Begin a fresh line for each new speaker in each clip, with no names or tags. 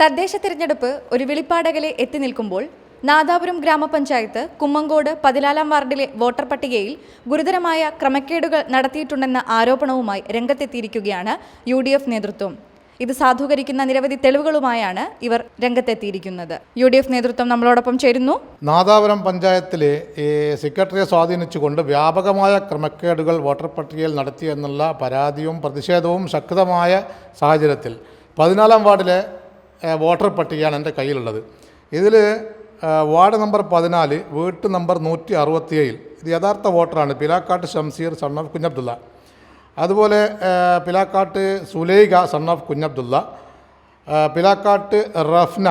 തദ്ദേശ തിരഞ്ഞെടുപ്പ് ഒരു വിളിപ്പാടകലെ എത്തി നിൽക്കുമ്പോൾ നാദാപുരം ഗ്രാമപഞ്ചായത്ത് കുമ്മങ്കോട് പതിനാലാം വാർഡിലെ വോട്ടർ പട്ടികയിൽ ഗുരുതരമായ ക്രമക്കേടുകൾ നടത്തിയിട്ടുണ്ടെന്ന ആരോപണവുമായി രംഗത്തെത്തിയിരിക്കുകയാണ് യു ഡി എഫ് നേതൃത്വം. ഇത് സാധൂകരിക്കുന്ന നിരവധി തെളിവുകളുമായാണ് ഇവർ രംഗത്തെത്തിയിരിക്കുന്നത്. യു ഡി എഫ് നേതൃത്വം നമ്മളോടൊപ്പം ചേരുന്നു.
നാദാപുരം പഞ്ചായത്തിലെ സെക്രട്ടറിയെ സ്വാധീനിച്ചുകൊണ്ട് വ്യാപകമായ ക്രമക്കേടുകൾ വോട്ടർ പട്ടികയിൽ നടത്തിയെന്നുള്ള പരാതിയും പ്രതിഷേധവും ശക്തമായ സാഹചര്യത്തിൽ പതിനാലാം വാർഡിലെ വോട്ടർ പട്ടികയാണ് എന്റെ കയ്യിലുള്ളത്. ഇതിൽ വാർഡ് നമ്പർ പതിനാല് വീട്ട് നമ്പർ നൂറ്റി അറുപത്തിയേഴിൽ ഇത് യഥാർത്ഥ വോട്ടറാണ്. Pilakkat Shamseer son of Kunhabdulla. അതുപോലെ പിലാക്കാട്ട് സുലൈഖ സൺ ഓഫ് കുഞ്ഞബ്ദുള്ള. പിലാക്കാട്ട് റഫ്ന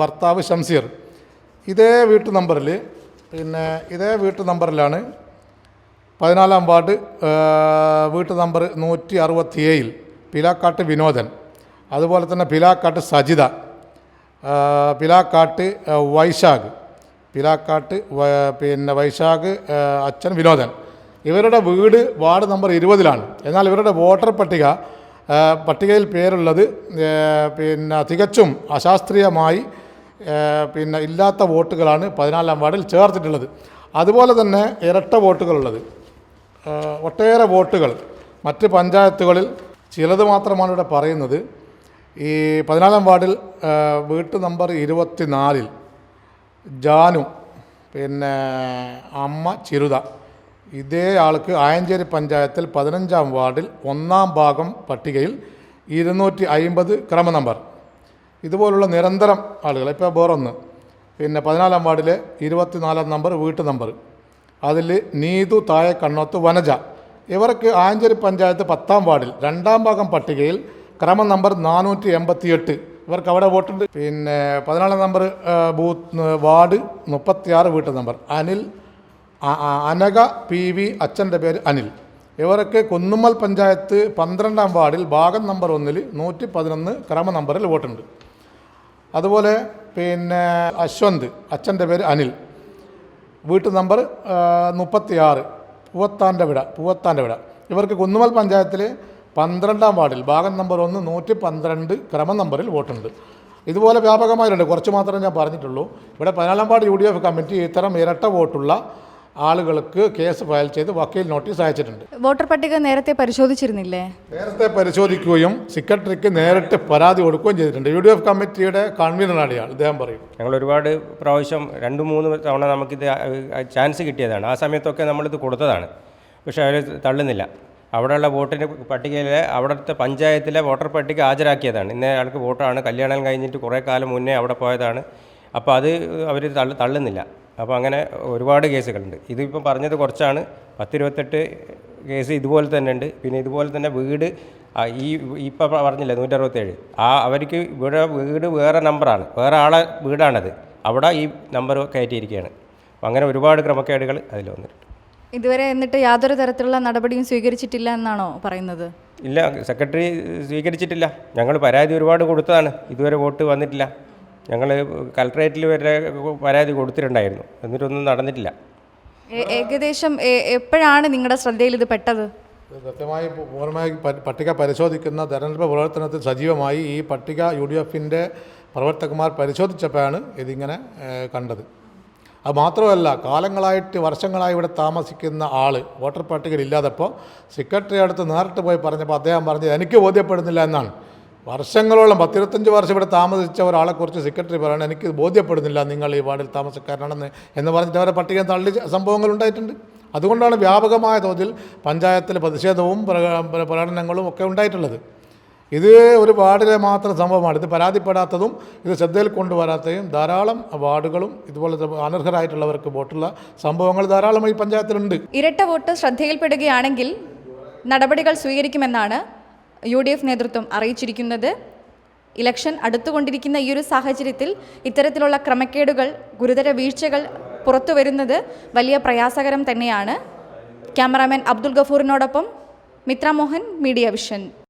ഭർത്താവ് ഷംസീർ ഇതേ വീട്ടു നമ്പറിൽ പിന്നെ ഇതേ വീട്ടു നമ്പറിലാണ് പതിനാലാം വാർഡ് വീട്ടു നമ്പർ നൂറ്റി അറുപത്തിയേഴിൽ പിലാക്കാട്ട് വിനോദൻ. അതുപോലെ തന്നെ പിലാക്കാട്ട് സജിത പിലാക്കാട്ട് വൈശാഖ് പിലാക്കാട്ട് പിന്നെ വൈശാഖ് അച്ഛൻ വിനോദൻ. ഇവരുടെ വീട് വാർഡ് നമ്പർ ഇരുപതിലാണ്. എന്നാൽ ഇവരുടെ വോട്ടർ പട്ടിക പട്ടികയിൽ പേരുള്ളത് പിന്നെ തികച്ചും അശാസ്ത്രീയമായി പിന്നെ ഇല്ലാത്ത വോട്ടുകളാണ് പതിനാലാം വാർഡിൽ ചേർത്തിട്ടുള്ളത്. അതുപോലെ തന്നെ ഇരട്ട വോട്ടുകളുള്ളത്. ഒട്ടേറെ വോട്ടുകൾ. മറ്റ് പഞ്ചായത്തുകളിൽ ചിലത് മാത്രമാണ് ഇവിടെ പറയുന്നത്. ഈ പതിനാലാം വാർഡിൽ വീട്ട് നമ്പർ ഇരുപത്തി നാലിൽ ജാനു പിന്നെ അമ്മ ചിരുത. ഇതേ ആൾക്ക് ആയഞ്ചേരി പഞ്ചായത്തിൽ പതിനഞ്ചാം വാർഡിൽ ഒന്നാം ഭാഗം പട്ടികയിൽ ഇരുന്നൂറ്റി അയിമ്പത് ക്രമ നമ്പർ. ഇതുപോലുള്ള നിരന്തരം ആളുകൾ ഇപ്പോൾ വേറൊന്ന് പിന്നെ പതിനാലാം വാർഡിലെ ഇരുപത്തിനാലാം നമ്പർ വീട്ടു നമ്പർ. അതിൽ നീതു തായ കണ്ണോത്ത് വനജ. ഇവർക്ക് ആഞ്ചേരി പഞ്ചായത്ത് പത്താം വാർഡിൽ രണ്ടാം ഭാഗം പട്ടികയിൽ ക്രമ നമ്പർ നാനൂറ്റി എൺപത്തിയെട്ട് ഇവർക്ക് അവിടെ വോട്ടുണ്ട്. പിന്നെ പതിനാലാം നമ്പർ ബൂത്ത് വാർഡ് മുപ്പത്തിയാറ് വീട്ടു number. Anil Anaka P V അച്ഛന്റെ പേര് അനിൽ. ഇവർക്ക് കുന്നുമ്മൽ പഞ്ചായത്ത് പന്ത്രണ്ടാം വാർഡിൽ ഭാഗം നമ്പർ ഒന്നിൽ നൂറ്റി പതിനൊന്ന് ക്രമ നമ്പറിൽ വോട്ടുണ്ട്. അതുപോലെ പിന്നെ അശ്വന്ത് അച്ഛന്റെ പേര് അനിൽ. വീട്ടു നമ്പർ മുപ്പത്തിയാറ്. പൂവത്താന്റെ വിട പൂവത്താന്റെ വിട. ഇവർക്ക് കുന്നുമൽ പഞ്ചായത്തിൽ പന്ത്രണ്ടാം വാർഡിൽ ഭാഗം നമ്പർ ഒന്ന് നൂറ്റി പന്ത്രണ്ട് ക്രമ നമ്പറിൽ വോട്ടുണ്ട്. ഇതുപോലെ വ്യാപകമായിട്ടുണ്ട്. കുറച്ച് മാത്രമേ ഞാൻ പറഞ്ഞിട്ടുള്ളൂ. ഇവിടെ പതിനാലാം ward U D F committee ഇത്തരം ഇരട്ട വോട്ടുള്ള ആളുകൾക്ക് കേസ് ഫയൽ ചെയ്ത് വക്കീൽ നോട്ടീസ് അയച്ചിട്ടുണ്ട്.
വോട്ടർ പട്ടിക നേരത്തെ പരിശോധിച്ചിരുന്നില്ലേ?
നേരത്തെ പരിശോധിക്കുകയും സെക്രട്ടറിക്ക് നേരിട്ട് പരാതി കൊടുക്കുകയും ചെയ്തിട്ടുണ്ട്. യു ഡി എഫ് കമ്മിറ്റിയുടെ കൺവീനറാണ് ഇയാൾ അദ്ദേഹം പറയും.
ഞങ്ങൾ ഒരുപാട് പ്രാവശ്യം രണ്ട് മൂന്ന് തവണ നമുക്കിത് ചാൻസ് കിട്ടിയതാണ്. ആ സമയത്തൊക്കെ നമ്മളിത് കൊടുത്തതാണ്. പക്ഷേ അവർ തള്ളുന്നില്ല. അവിടെയുള്ള വോട്ടിന്റെ പട്ടികയിൽ അവിടുത്തെ പഞ്ചായത്തിലെ വോട്ടർ പട്ടിക ഹാജരാക്കിയതാണ്. ഇന്ന ആൾക്ക് വോട്ടാണ്. കല്യാണം കഴിഞ്ഞിട്ട് കുറേ കാലം മുന്നേ അവിടെ പോയതാണ്. അപ്പോൾ അത് അവർ തള്ളു തള്ളുന്നില്ല. അപ്പോൾ അങ്ങനെ ഒരുപാട് കേസുകളുണ്ട്. ഇതിപ്പം പറഞ്ഞത് കുറച്ചാണ്. പത്തിരുപത്തെട്ട് കേസ് ഇതുപോലെ തന്നെ ഉണ്ട്. പിന്നെ ഇതുപോലെ തന്നെ വീട് ഈ ഇപ്പം പറഞ്ഞില്ലേ നൂറ്ററുപത്തേഴ്. ആ അവർക്ക് ഇവിടെ വീട് വേറെ നമ്പറാണ്. വേറെ ആളെ വീടാണത്. അവിടെ ഈ നമ്പർ കയറ്റിയിരിക്കുകയാണ്. അങ്ങനെ ഒരുപാട് ക്രമക്കേടുകൾ അതിൽ വന്നിട്ടുണ്ട്.
ഇതുവരെ എന്നിട്ട് യാതൊരു തരത്തിലുള്ള നടപടിയും സ്വീകരിച്ചിട്ടില്ല എന്നാണോ പറയുന്നത്?
ഇല്ല സെക്രട്ടറി സ്വീകരിച്ചിട്ടില്ല. ഞങ്ങൾ പരാതി ഒരുപാട് കൊടുത്തതാണ്. ഇതുവരെ വോട്ട് വന്നിട്ടില്ല. ഞങ്ങൾ കലക്ടറേറ്റിൽ വരെ പരാതി കൊടുത്തിട്ടുണ്ടായിരുന്നു. എന്നിട്ടൊന്നും നടന്നിട്ടില്ല.
ഏകദേശം എപ്പോഴാണ് നിങ്ങളുടെ ശ്രദ്ധയിൽ ഇത് പെട്ടത്?
കൃത്യമായി പൂർണമായി പട്ടിക പരിശോധിക്കുന്ന തെരഞ്ഞെടുപ്പ് പ്രവർത്തനത്തിൽ സജീവമായി ഈ പട്ടിക യു ഡി എഫിന്റെ പ്രവർത്തകന്മാർ പരിശോധിച്ചപ്പോഴാണ് ഇതിങ്ങനെ കണ്ടത്. അത് മാത്രമല്ല കാലങ്ങളായിട്ട് വർഷങ്ങളായി ഇവിടെ താമസിക്കുന്ന ആൾ വോട്ടർ പട്ടികയിൽ ഇല്ലാതപ്പോൾ സെക്രട്ടറി അടുത്ത് നേരിട്ട് പോയി പറഞ്ഞപ്പോൾ അദ്ദേഹം പറഞ്ഞത് എനിക്ക് ബോധ്യപ്പെടുന്നില്ല എന്നാണ്. വർഷങ്ങളോളം പത്തിരുപത്തഞ്ച് വർഷം ഇവിടെ താമസിച്ച ഒരാളെക്കുറിച്ച് സെക്രട്ടറി പറയണം എനിക്ക് ബോധ്യപ്പെടുന്നില്ല നിങ്ങൾ ഈ വാർഡിൽ താമസക്കാരനാണെന്ന് എന്ന് പറഞ്ഞിട്ട് അവരെ പട്ടിക തള്ളി സംഭവങ്ങൾ ഉണ്ടായിട്ടുണ്ട്. അതുകൊണ്ടാണ് വ്യാപകമായ തോതിൽ പഞ്ചായത്തിൽ പ്രതിഷേധവും പ്രക- പ്രകടനങ്ങളും ഒക്കെ ഉണ്ടായിട്ടുള്ളത്. ഇത് ഒരു വാർഡിലെ മാത്രം സംഭവമാണ്. ഇത് പരാതിപ്പെടാത്തതും ഇത് ശ്രദ്ധയിൽ കൊണ്ടുവരാത്തതും ധാരാളം വാർഡുകളും ഇതുപോലെ അനർഹരായിട്ടുള്ളവർക്ക് വോട്ടുള്ള സംഭവങ്ങൾ ധാരാളം ഈ പഞ്ചായത്തിലുണ്ട്.
ഇരട്ട വോട്ട് ശ്രദ്ധയിൽപ്പെടുകയാണെങ്കിൽ നടപടികൾ സ്വീകരിക്കുമെന്നാണ് യു ഡി എഫ് നേതൃത്വം അറിയിച്ചിരിക്കുന്നത്. ഇലക്ഷൻ അടുത്തുകൊണ്ടിരിക്കുന്ന ഈ ഒരു സാഹചര്യത്തിൽ ഇത്തരത്തിലുള്ള ക്രമക്കേടുകൾ ഗുരുതര വീഴ്ചകൾ പുറത്തു വരുന്നത് വലിയ പ്രയാസകരം തന്നെയാണ്. ക്യാമറാമാൻ അബ്ദുൽ ഗഫൂറിനോടൊപ്പം മിത്ര മോഹൻ മീഡിയ വിഷൻ.